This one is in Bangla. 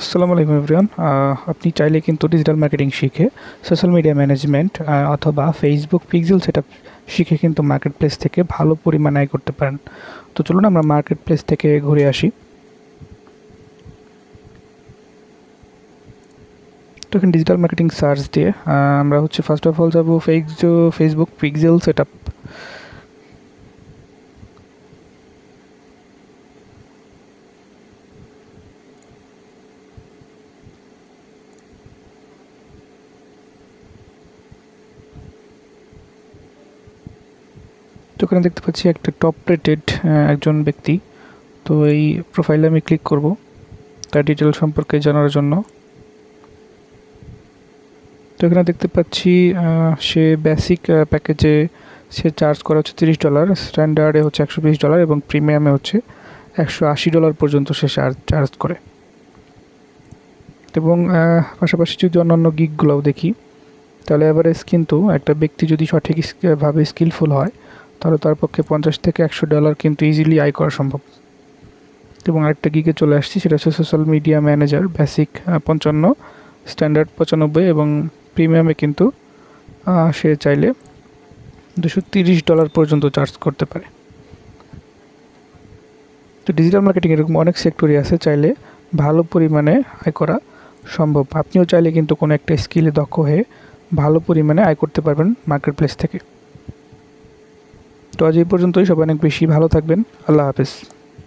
আসসালামু আলাইকুম এভরিওয়ান। আপনি চাইলে কিন্তু ডিজিটাল মার্কেটিং শিখে সোশ্যাল মিডিয়া ম্যানেজমেন্ট অথবা ফেসবুক পিক্সেল সেট শিখে কিন্তু মার্কেট প্লেস থেকে ভালো পরিমাণ আয় করতে পারেন। তো চলুন আমরা মার্কেট প্লেস থেকে ঘুরে আসি। তো এখানে ডিজিটাল মার্কেটিং সার্চ দিয়ে আমরা হচ্ছে ফার্স্ট অফ অল যাব ফেস ফেসবুক পিক্সেল সেট তো এখানে দেখতে পাচ্ছি একটা টপ রেটেড একজন ব্যক্তি। তো এই প্রোফাইলে আমি ক্লিক করব। তার ডিটেল সম্পর্কে জানার জন্য। তো এখানে দেখতে পাচ্ছি সে বেসিক প্যাকেজে সে চার্জ করা হচ্ছে তিরিশ ডলার স্ট্যান্ডার্ডে হচ্ছে একশো বিশ ডলার এবং প্রিমিয়ামে হচ্ছে একশো আশি ডলার পর্যন্ত সে চার্জ করে। এবং পাশাপাশি যদি অন্যান্য গিকগুলোও দেখি, তাহলে এভারেজ কিন্তু একটা ব্যক্তি যদি সঠিকভাবে স্কিলফুল হয় তাহলে তার পক্ষে পঞ্চাশ থেকে একশো ডলার কিন্তু ইজিলি আয় করা সম্ভব। এবং আরেকটা গিগে চলে আসছি, সেটা হচ্ছে সোশ্যাল মিডিয়া ম্যানেজার বেসিক পঞ্চান্ন স্ট্যান্ডার্ড পঁচানব্বই এবং প্রিমিয়ামে কিন্তু সে চাইলে দুশো তিরিশ ডলার পর্যন্ত চার্জ করতে পারে। তো ডিজিটাল মার্কেটিং এরকম অনেক সেক্টরই আছে, চাইলে ভালো পরিমাণে আয় করা সম্ভব। আপনিও চাইলে কিন্তু কোনো একটা স্কিলে দক্ষ হয়ে ভালো পরিমাণে আয় করতে পারবেন মার্কেট প্লেস থেকে। তো আজ এই পর্যন্তই সবাই অনেক বেশি ভালো থাকবেন। আল্লাহ হাফেজ।